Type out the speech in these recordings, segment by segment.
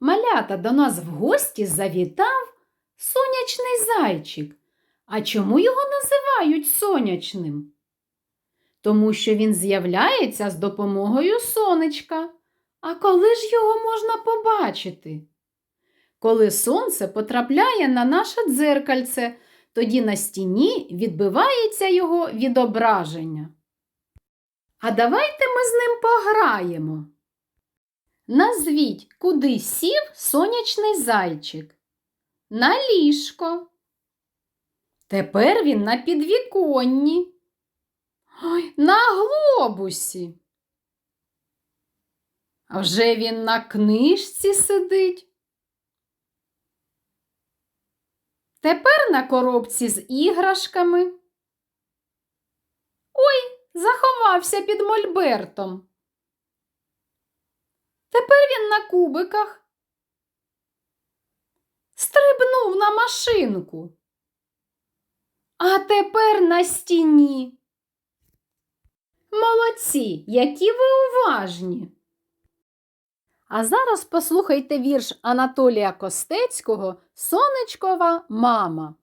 Малята до нас в гості завітав сонячний зайчик. А чому його називають сонячним? Тому що він з'являється з допомогою сонечка. А коли ж його можна побачити? Коли сонце потрапляє на наше дзеркальце, тоді на стіні відбивається його відображення. А давайте ми з ним пограємо. Назвіть, куди сів сонячний зайчик. На ліжко. Тепер він на підвіконні. Ой, на глобусі. А вже він на книжці сидить. Тепер на коробці з іграшками. Ой, заховався під мольбертом. Тепер він на кубиках. Стрибнув на машинку. А тепер на стіні. Молодці, які ви уважні. А зараз послухайте вірш Анатолія Костецького Сонечкова мама.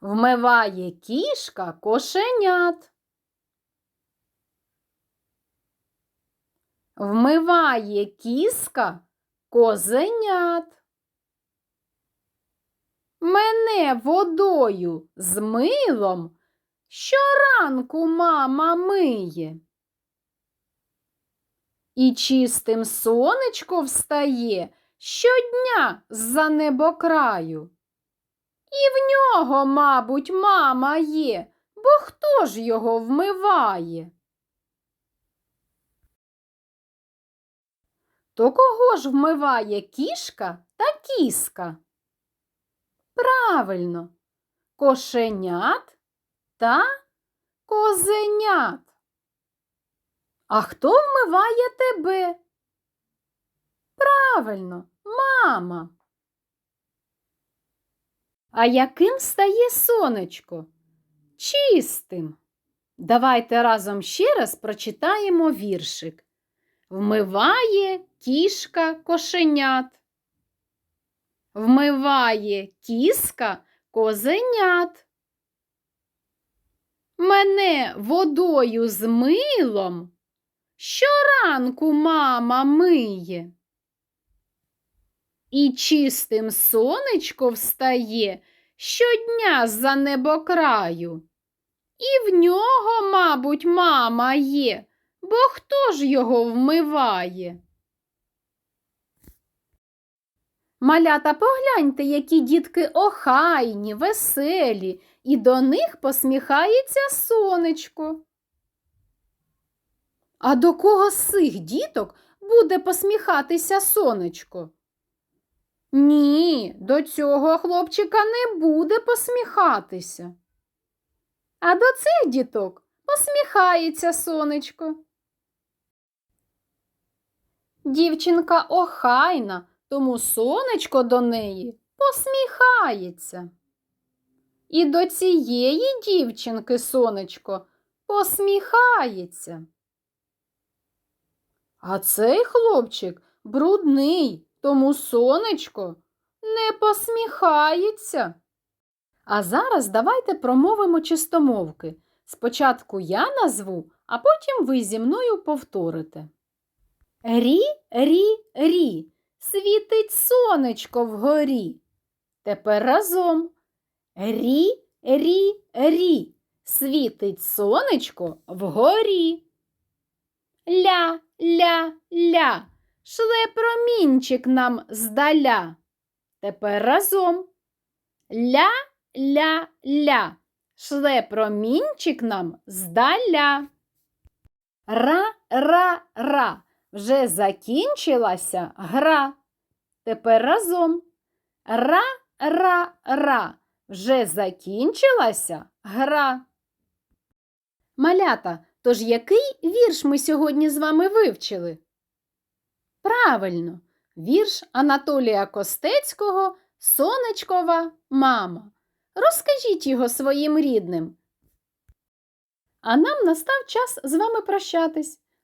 Вмиває кішка кошенят. Вмиває кіска козенят. Мене водою з милом щоранку мама миє. І чистим сонечко встає щодня з-за небокраю. І в нього, мабуть, мама є, бо хто ж його вмиває? То кого ж вмиває кішка та кіска? Правильно, кошенят та козенят. А хто вмиває тебе? Правильно, мама. А яким стає сонечко? Чистим. Давайте разом ще раз прочитаємо віршик. Вмиває кішка кошенят. Вмиває кіска козенят. Мене водою з милом щоранку мама миє. І чистим сонечко встає щодня за небокраю. І в нього, мабуть, мама є, бо хто ж його вмиває? Малята, погляньте, які дітки охайні, веселі, і до них посміхається сонечко. А до кого з цих діток буде посміхатися сонечко? Ні, до цього хлопчика не буде посміхатися. А до цих діток посміхається сонечко. Дівчинка охайна, тому сонечко до неї посміхається. І до цієї дівчинки сонечко посміхається. А цей хлопчик брудний, тому сонечко не посміхається. А зараз давайте промовимо чистомовки. Спочатку я назву, а потім ви зі мною повторите. Рі, рі, рі, світить сонечко вгорі. Тепер разом. Рі, рі, рі, світить сонечко вгорі. Ля, ля, ля, шле промінчик нам здаля. Тепер разом. Ля, ля, ля, шле промінчик нам здаля. Ра, ра, ра, вже закінчилася гра. Тепер разом. Ра, ра, ра, вже закінчилася гра. Малята, тож який вірш ми сьогодні з вами вивчили? Правильно, вірш Анатолія Костецького Сонечкова мама. Розкажіть його своїм рідним. А нам настав час з вами прощатись.